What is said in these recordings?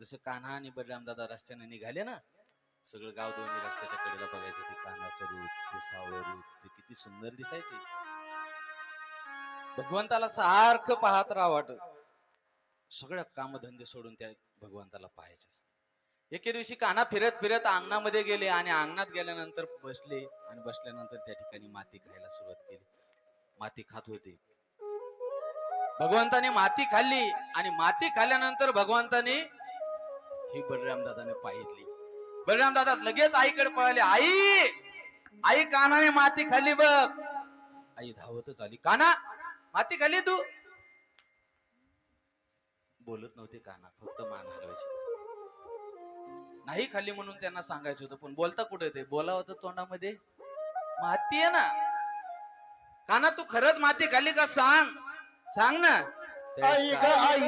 जसं कान्हा आणि बलराम दादा रस्त्याने निघाले ना सगळं गाव दोन्ही रस्त्याच्या कडेला बघायचं ते कान्हाचं रूप ते सावळं रूप ते किती सुंदर दिसायचे. भगवंताला सारखं पाहत राहा वाट. सगळ्या कामधंदे सोडून त्या भगवंताला पाहायच्या. एके दिवशी कान्हा फिरत फिरत अंगणामध्ये गेले आणि अंगणात गेल्यानंतर बसले आणि बसल्यानंतर त्या ठिकाणी माती खायला सुरुवात केली. माती खात होते. भगवंताने माती खाल्ली आणि माती खाल्ल्यानंतर भगवंताने ही बलरामदादाने पाहिली. बलरामदादा लगेच आईकडे पळाले आई आई कानाने माती खाली बघ. आई धावतच आली काना माती खाली तू? बोलत नव्हते काना फक्त मान हलवायची. नाही खाली म्हणून त्यांना सांगायचं होतं पण बोलता कुठे ते? बोला होतं तोंडामध्ये. माती आहे ना. काना तू खरंच माती खाली का? सांग सांग ना. आई ग का- आई.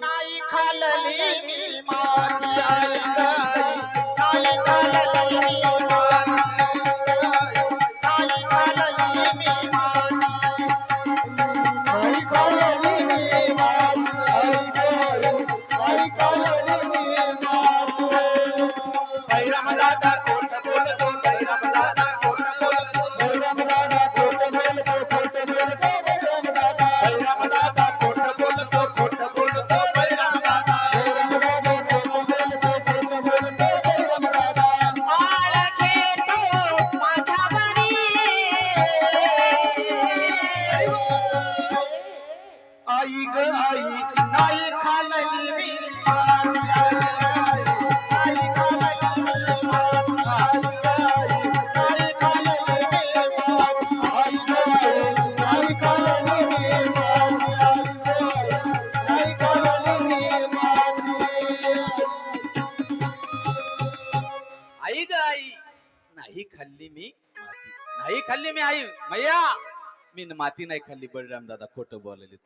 नाही खाल्ली मी माझी आई ग आई. खाल्ली मी आई ग आई नाही खाल्ली मी माती. नाही खाल्ली मी आई. मैया मी माती नाही खाल्ली. बळराम दादा खोट बोलले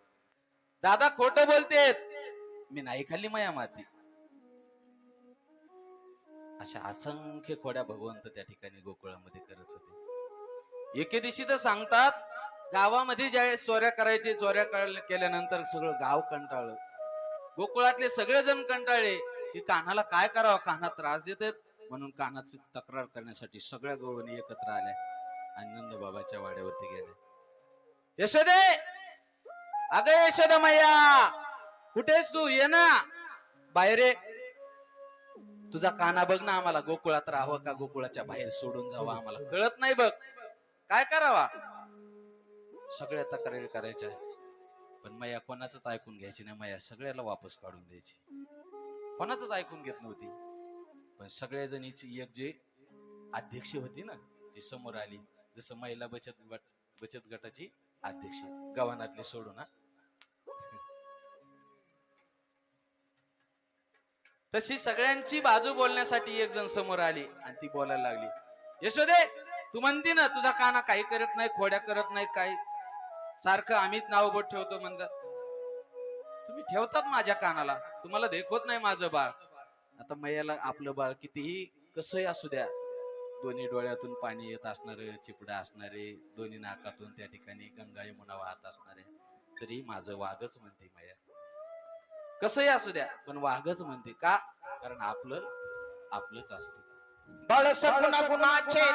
दादा खोट बोलतेत. मी नाही खाल्ली माया माती. अशा असंख्य खोड्या भगवंत त्या ठिकाणी गोकुळामध्ये करत होते. एके दिवशी तर सांगतात गावामध्ये ज्यावेळेस चोऱ्या करायचे चोऱ्या केल्यानंतर सगळं गाव कंटाळलं. गोकुळातले सगळेजण कंटाळले की कानाला काय करावं कानात त्रास देतात. म्हणून कानाची तक्रार करण्यासाठी सगळ्या गवळणी एकत्र आल्या आणि नंद बाबाच्या वाड्यावरती गेल्या. यशोदे! अग यशोदमय्या मैया कुठेस तू? ये ना. बाहेर तुझा काना बघ ना आम्हाला. गोकुळात राहावं का? गोकुळाच्या बाहेर सोडून जावं आम्हाला. कळत नाही बघ. काय करावा? सगळ्या तक्रारी करायच्या पण मैया कोणाच ऐकून घ्यायची नाही. मैया सगळ्याला वापस काढून द्यायची. कोणाच ऐकून घेत नव्हती. पण सगळ्या जणीची एक जे अध्यक्ष होती ना ती समोर आली. जसं महिला बचत गट बचत गटाची अध्यक्ष गव्हाणातली सोडून तशी सगळ्यांची बाजू बोलण्यासाठी एक जण समोर आली आणि ती बोलायला लागली यशोदे तू म्हणती ना तुझा काना काही करत नाही खोड्या करत नाही काही सारखं आम्हीच नाव बोट ठेवतो म्हणतात. तुम्ही ठेवतात माझ्या कानाला तुम्हाला देखवत नाही माझं बाळ. आता मैयाला आपलं बाळ कितीही कसंही असू द्या दोन्ही डोळ्यातून पाणी येत असणारे चिपडा असणारे दोन्ही नाकातून त्या ठिकाणी गंगा यमुना वाहत असणारे तरी माझं वाघच म्हणते मैया. कसंही असू द्या पण वाघच म्हणते का? कारण आपलं आपलंच असतं. बळ सपना गुणाचे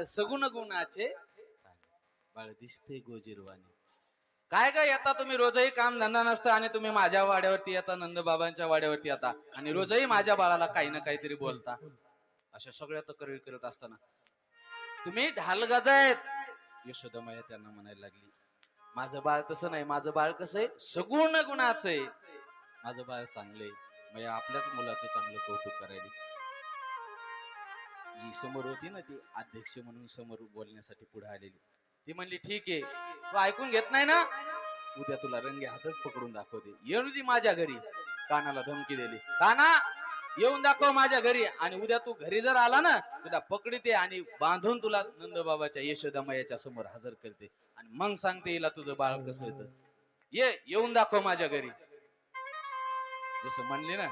बाळ सगुण गुणाचे बाळ दिसते गोजीरवाणी. काय काय येता तुम्ही रोजही काम धंदा नसतं आणि तुम्ही माझ्या वाड्यावरती येता नंदबाबांच्या वाड्यावरती येता आणि रोजही माझ्या बाळाला काही ना काहीतरी बोलता. अशा सगळ्या तक्रारी करत असताना तुम्ही ढाल आहेत यशोदमाया त्यांना म्हणायला लागली माझं बाळ तसं नाही माझं बाळ कसं आहे? सगुण गुणाचं आहे. माझं बाळ चांगलंय मग आपल्याच मुलाचं चांगलं कौतुक करायला. जी समोर होती ना ती अध्यक्ष म्हणून समोर बोलण्यासाठी पुढे आलेली. ती म्हणली ठीक आहे. तू ऐकून घेत नाही ना? उद्या तुला रंगे हातच पकडून दाखवते. येऊ दे माझ्या घरी. कानाला धमकी दिली. काना येऊन दाखव माझ्या घरी आणि उद्या तू घरी जर आला ना तुला पकडते आणि बांधून तुला नंदबाबाच्या यशोदामयाच्या समोर हजर करते. आणि मग सांगते हिला तुझं बाळ कसं येतं. ये येऊन दाखव माझ्या घरी. जसं म्हणले ना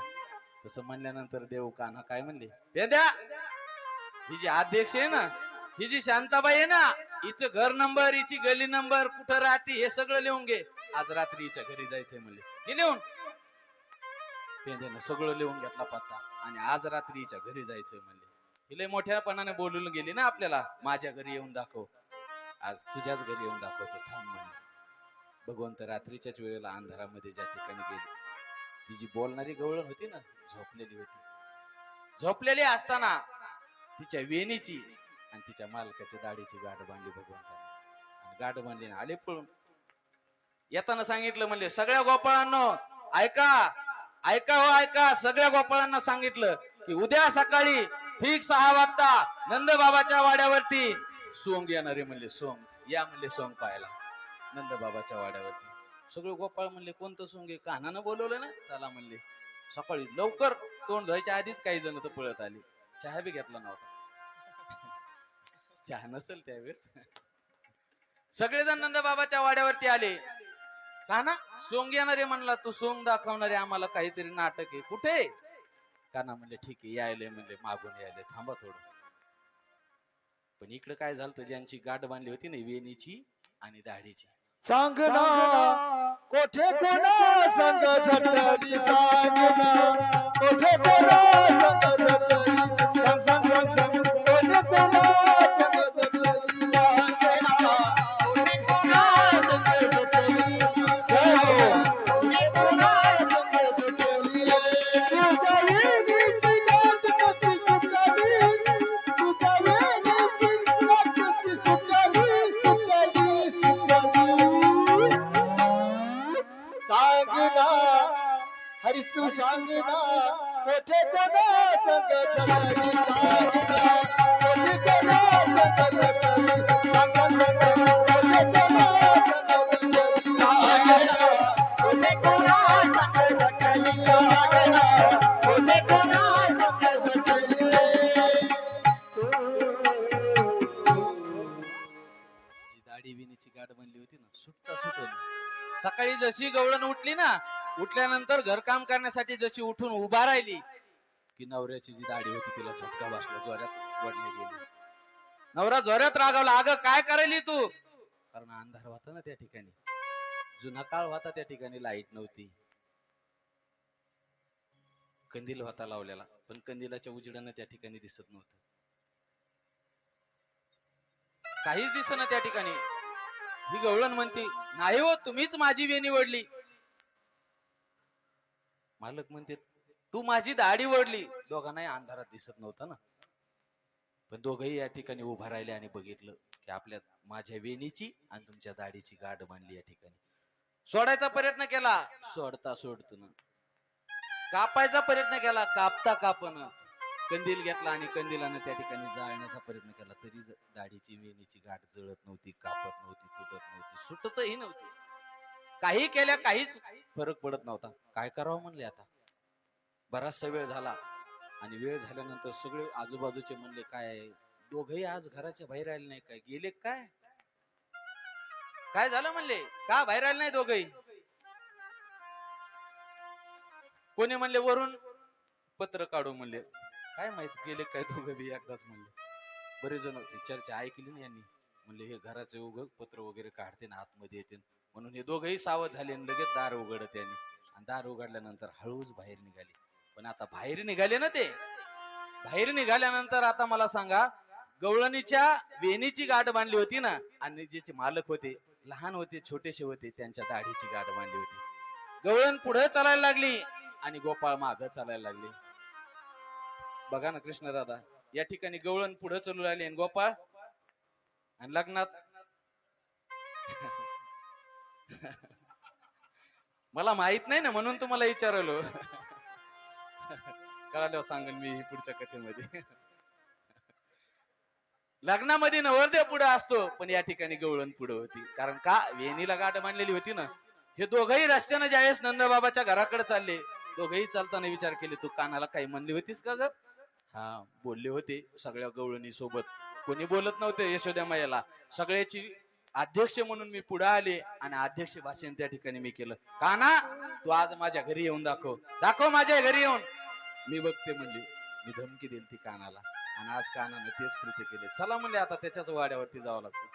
तसं म्हणल्यानंतर देव कान्हा काय म्हणले ते द्या ही जी अध्यक्ष आहे ना ही जी शांताबाई आहे ना हिचं घर नंबर हिची गली नंबर कुठं राहते हे सगळं लिहून घे. आज रात्री हिच्या घरी जायचंय म्हणले. हे लिहून. पेंद्यानं सगळं लिहून घेतला पत्ता. आणि आज रात्री हिच्या घरी जायचंय म्हणले. हिले मोठ्यापणाने बोलून गेली ना आपल्याला माझ्या घरी येऊन दाखव. आज तुझ्याच घरी येऊन दाखवतो थांब म्हणे भगवंत रात्रीच्याच वेळेला अंधारामध्ये ज्या ठिकाणी गेली ती जी बोलणारी गवळण होती ना झोपलेली होती. झोपलेली असताना तिच्या वेणीची आणि तिच्या मालकाच्या दाढीची गाठ बांधली भगवंताने. आणि गाठ बांधली आले पळून. येताना सांगितलं म्हणले सगळ्या गोपाळांनो ऐका ऐका हो ऐका सगळ्या गोपाळांना सांगितलं की उद्या सकाळी ठीक सहा वाजता नंदबाबाच्या वाड्यावरती सोंग येणारे म्हणले सोंग. या म्हणले सोंग पाहायला. नंदबाबाच्या वाड्यावरती. सगळे गोपाळ म्हणले कोणतं सोंग आहे? कानानं बोलवलं ना? चला म्हणले. सकाळी लवकर तोंड धुवायच्या आधीच काही जण तर पळत आली. चहा बी घेतला नव्हता. चहा नसेल त्यावेळेस. सगळेजण नंदबाबाच्या वाड्यावरती आले. का ना? सोंग येणारे म्हणला तू सोंग दाखवणारे आम्हाला काहीतरी नाटक आहे. कुठे? काना म्हणले ठीक आहे यायले म्हणले मागून यायले. थांबा थोडं. पण इकडे काय झालं ज्यांची गाठ बांधली होती ना वेणीची आणि दाढीची. सांग ना कोठे कोणा संग झटली ना कोठे कोणा संग झटली गाठ बनली होती ना सुटता सुटली. सकाळी जशी गवळण उठली ना उठल्यानंतर घरकाम करण्यासाठी जशी उठून उभा राहिली की नवऱ्याची जी दाढी होती तिला झटका बसला जोऱ्यात वडले गेली. नवरा जोऱ्यात रागावला. अगं काय करायली तू? कारण अंधार होता ना त्या ठिकाणी. जुना काळ होता त्या ठिकाणी लाइट नव्हती. कंदील होता लावलेला पण कंदिलाच्या उजेडानं त्या ठिकाणी दिसत नव्हतं. काहीच दिसना त्या ठिकाणी. ही गवळण म्हणते नाही हो तुम्हीच माझी वेणी वडली मालक म्हणते तू माझी दाढी वडली दोघांनाही अंधारात दिसत नव्हतं ना. पण दोघही या ठिकाणी उभा राहिले आणि बघितलं की आपल्या माझ्या वेणीची आणि तुमच्या दाढीची गाठ बांधली या ठिकाणी. सोडायचा प्रयत्न केला. सोडता सोडत कापायचा प्रयत्न केला. कापता कापन कंदील घेतला आणि कंदिलानं त्या ठिकाणी जाळण्याचा प्रयत्न केला. तरी दाढीची वेणीची गाठ जळत नव्हती कापत नव्हती तुटत नव्हती सुटतही नव्हती. काही केल्या काहीच फरक पडत नव्हता. काय करावं म्हणले आता? बराचसा वेळ झाला. आणि वेळ झाल्यानंतर सगळे आजूबाजूचे म्हणले काय दोघही आज घराच्या बाहेर आले नाही काय? गेले काय? काय झालं? म्हणले. का बाहेर आले नाही दोघही? कोणी म्हणले वरून पत्र काढू म्हणले. काय माहीत गेले काय दोघं बी एकदाच म्हणले. बरेच जण होते चर्चा ऐकली ना यांनी. म्हणले हे घराचे उघड पत्र वगैरे काढते ना आतमध्ये येते म्हणून हे दोघही सावध झाले आणि लगेच दार उघडत यांनी. आणि दार उघडल्यानंतर हळूच बाहेर निघाले. पण आता बाहेर निघाले ना ते. बाहेर निघाल्यानंतर आता मला सांगा गवळणीच्या वेणीची गाठ बांधली होती ना आणि जे मालक होते लहान होते छोटेसे होते त्यांच्या दाढीची गाठ बांधली होती. गवळण पुढे चालायला लागली आणि गोपाळ माग चालायला लागले. बघा ना कृष्ण दादा या ठिकाणी गवळण पुढे चालू राहिली आणि गोपाळ आणि लग्नात मला माहीत नाही ना म्हणून तुम्हाला विचारलो. कळाल्यावर सांगेन मी पुढच्या कथेमध्ये. लग्नामध्ये नवरदेव पुढे असतो पण या ठिकाणी गवळण पुढे होती. कारण का? वेणीला गाठ बांधलेली होती ना. हे दोघही रस्त्यानं ज्यावेळेस नंदबाबाच्या घराकडे चालले दोघही चालताना विचार केले तू कानाला काही म्हणली होतीस का ग? हा बोलले होते सगळ्या गवळणी सोबत. कोणी बोलत नव्हते यशोद्या मायाला. सगळ्याची अध्यक्ष म्हणून मी पुढे आले आणि अध्यक्ष भाषण त्या ठिकाणी मी केलं. काना तू आज माझ्या घरी येऊन दाखव. दाखव माझ्या घरी येऊन. मी बघते म्हणली मी धमकी दिली ती कानाला. आणि आज कानाने तेच कृत्य केले. चला म्हणले आता त्याच्याच वाड्यावरती जावं लागतं.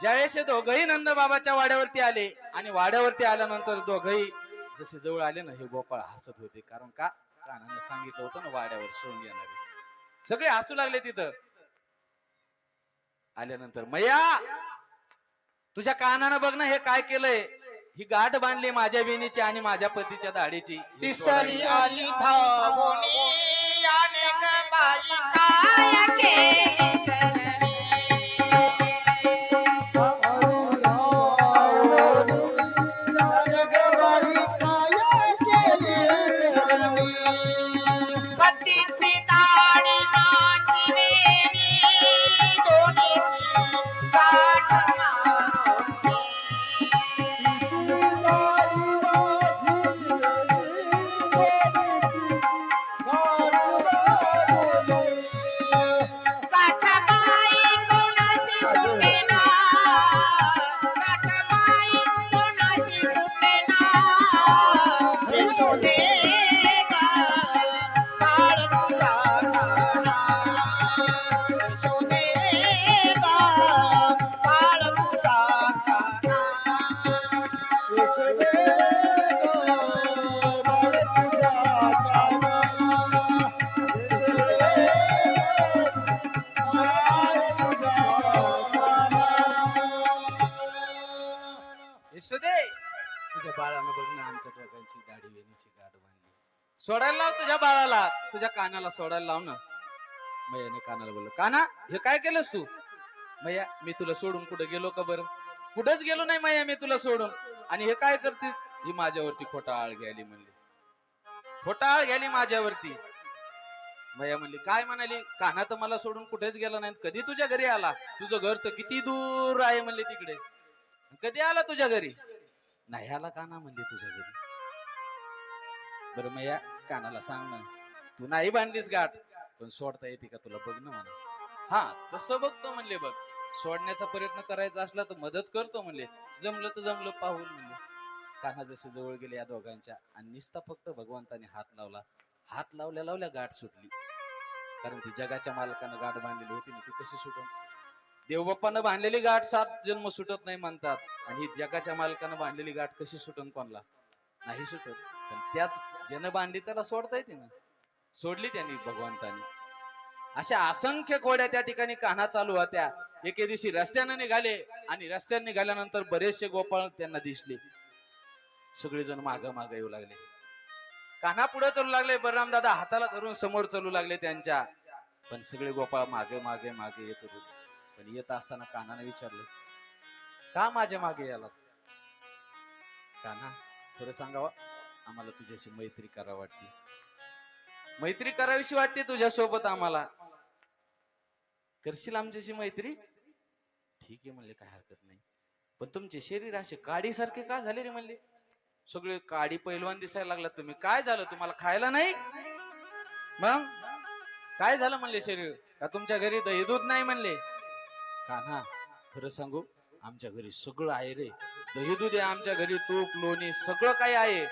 ज्यावेळेस दोघही नंद बाबाच्या वाड्यावरती आले आणि वाड्यावरती आल्यानंतर दोघही जसे जवळ आले ना हे गोपाळ हसत होते. कारण का? कानाने सांगितलं होतं ना वाड्यावर सोडून येणारे. सगळे हसू लागले तिथं. आल्यानंतर मैया तुझ्या कानानं बघ ना हे काय केलंय? ही गाठ बांधली माझ्या बेनीची आणि माझ्या पतीच्या दाढीची. तिसरी आली धावून अनेक बाई काय केली? आमच्या दोघांची दाढी वेणीची गाठ बांधली. सोडायला लाव तुझ्या बाळाला. तुझ्या कानाला सोडायला लाव ना. मैयाने कानाला बोललो काना हे काय केलंस तू? मैया मी तुला सोडून कुठे गेलो का बरं? कुठंच गेलो नाही मैया मी तुला सोडून. आणि हे काय करते? ही माझ्यावरती खोटा आळ घ्यायली म्हणली. खोटा आळ घ्यायली माझ्यावरती? मैया म्हणली काय म्हणाली? काना तर मला सोडून कुठेच गेला नाही. कधी तुझ्या घरी आला? तुझं घर तर किती दूर आहे म्हणले तिकडे. कधी आला तुझ्या घरी? नाही आला काना म्हणले तुझ्या घरी? बरं मैया कानाला सांग ना. तू नाही बांधलीस गाठ पण सोडता येते का तुला? बघ ना म्हणा हा तसं बघतो म्हणले बघ. सोडण्याचा प्रयत्न करायचा असला तर मदत करतो म्हणले. जमलं तर जमलं पाहून म्हणले. काना जसे जवळ गेले या दोघांच्या आणि निस्ता फक्त भगवंताने हात लावला. हात लावल्या लावल्या गाठ सुटली. कारण ती जगाच्या मालकानं गाठ बांधलेली होती ना ती कशी सुटून देवबाप्पानं बांधलेली गाठ सात जन्म सुटत नाही म्हणतात. आणि ही जगाच्या मालकानं बांधलेली गाठ कशी सुटन कोणला? नाही सुटत. पण त्याच ज्यानं बांधली त्याला सोडता येते ना. सोडली त्यांनी भगवंतानी. अशा असंख्य कोड्या त्या ठिकाणी कान्हा चालू होत्या. एके दिवशी रस्त्यानं निघाले आणि रस्त्याने निघाल्यानंतर बरेचसे गोपाळ त्यांना दिसले. सगळेजण माग माग येऊ लागले. कान्हा पुढे चालू लागले. बलराम दादा हाताला धरून समोर चालू लागले त्यांच्या. पण सगळे गोपाळ मागे मागे मागे येत होते. पण येत असताना कानाने विचारलं का माझ्या मागे याला काना खरं सांगावा आम्हाला तुझ्याशी मैत्री करा वाटते. मैत्री करावीशी वाटते तुझ्या सोबत आम्हाला. करशील आमच्याशी मैत्री? ठीक आहे म्हणले काय हरकत नाही. पण तुमचे शरीर असे काडीसारखे का झाले रे? म्हणले. सगळे काडी पैलवान दिसायला लागला तुम्ही. काय झालं? तुम्हाला खायला नाही? मग? काय झालं? म्हणले शरीर? का तुमच्या घरी दही दूध नाही? म्हणले. कान्हा खरं सांगू आमच्या घरी सगळं आहे रे. दही दूध आहे आमच्या घरी तूप लोणी सगळं काही आहे.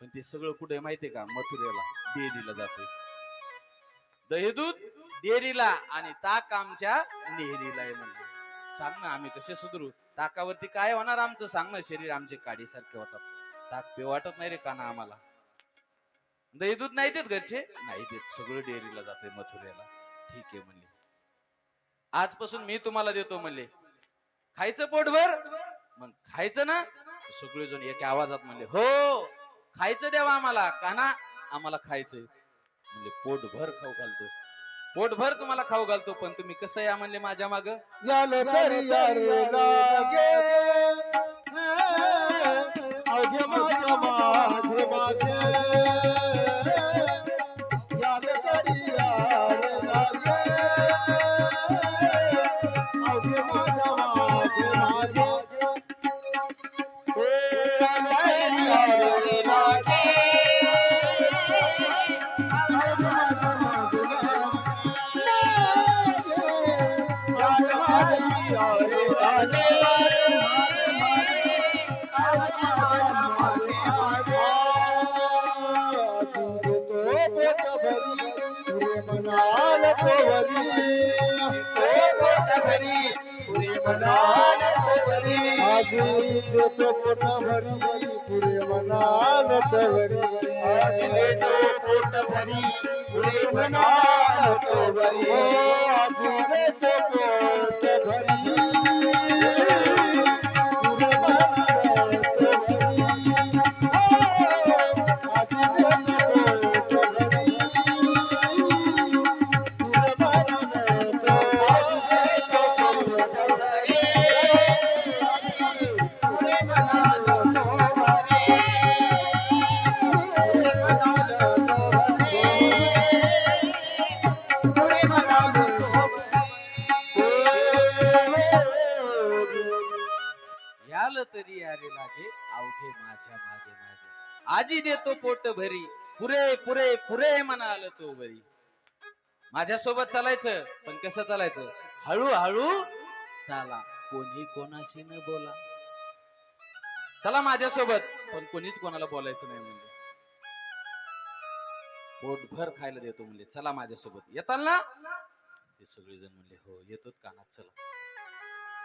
पण ते सगळं कुठे माहितीये का? मथुरेला डेअरीला जाते दही दूध डेअरीला आणि ताक आमच्या नेहरीला आहे म्हणले. सांग ना आम्ही कसे सुधरू? ताकावरती काय होणार आमचं? सांग ना शरीर आमचे काडीसारखे होतात. ताक पे वाटत नाही रे काना आम्हाला. दही दूध नाही देत घरचे? नाही देत. सगळं डेअरीला जाते मथुरेला. ठीक आहे म्हणले. आजपासून मी तुम्हाला देतो म्हणले. खायचं पोटभर? मग खायचं ना? सगळेजण एका आवाजात म्हणले हो खायचं द्यावा आम्हाला काना आम्हाला खायचंय. म्हणजे पोटभर खाऊ घालतो. पोटभर तुम्हाला खाऊ घालतो पण तुम्ही कसं या? म्हणले माझ्या माग. लागे. माझ्या आजी देतो पोट भरी पुरे मनाल तवरी हो, आजी देतो पोट भरी. पुरे मनाल तवरी आजी देतो पोट आजी देतो पोट भरी. पुरे पुरे पुरे म्हणाल तो बरी माझ्या सोबत चालायचं पण कसं चालायचं? हळूहळू चाला. कोणी कोणाशी न बोला. चला माझ्या सोबत पण कोणीच कोणाला बोलायचं नाही म्हणजे पोटभर खायला देतो म्हणजे चला माझ्या सोबत येताल ना? ते सगळेजण म्हणले हो येतोच कानात. चला.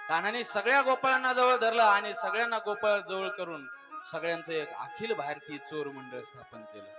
कानाने सगळ्या गोपाळांना जवळ धरलं आणि सगळ्यांना गोपाळ जवळ करून सगळ्यांचं एक अखिल भारतीय चोर मंडळ स्थापन केलं.